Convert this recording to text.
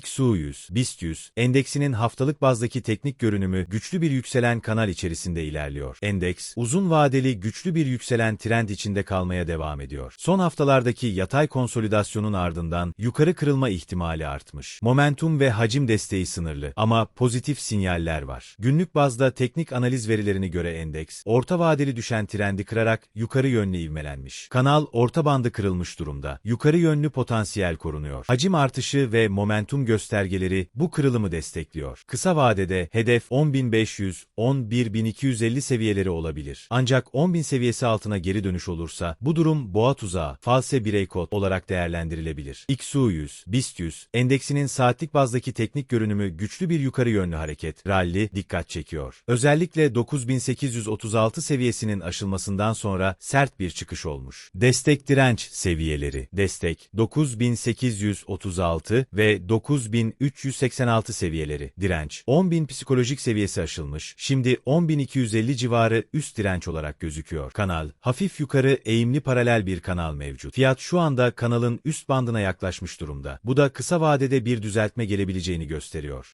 XU100, BIST 100, endeksinin haftalık bazdaki teknik görünümü güçlü bir yükselen kanal içerisinde ilerliyor. Endeks, uzun vadeli güçlü bir yükselen trend içinde kalmaya devam ediyor. Son haftalardaki yatay konsolidasyonun ardından yukarı kırılma ihtimali artmış. Momentum ve hacim desteği sınırlı ama pozitif sinyaller var. Günlük bazda teknik analiz verilerini göre endeks, orta vadeli düşen trendi kırarak yukarı yönlü ivmelenmiş. Kanal orta bandı kırılmış durumda. Yukarı yönlü potansiyel korunuyor. Hacim artışı ve momentum göstergeleri bu kırılımı destekliyor. Kısa vadede hedef 10.500, 11.250 seviyeleri olabilir. Ancak 10.000 seviyesi altına geri dönüş olursa bu durum boğa tuzağı, false birey kod olarak değerlendirilebilir. XU100, BIST 100, endeksinin saatlik bazdaki teknik görünümü güçlü bir yukarı yönlü hareket, rally dikkat çekiyor. Özellikle 9836 seviyesinin aşılmasından sonra sert bir çıkış olmuş. Destek direnç seviyeleri. Destek 9836 ve 9386 seviyeleri. Direnç 10000 psikolojik seviyesi aşılmış. Şimdi 10250 civarı üst direnç olarak gözüküyor. Kanal hafif yukarı eğimli paralel bir kanal mevcut. Fiyat şu anda kanalın üst bandına yaklaşmış durumda. Bu da kısa vadede bir düzeltme gelebileceğini gösteriyor.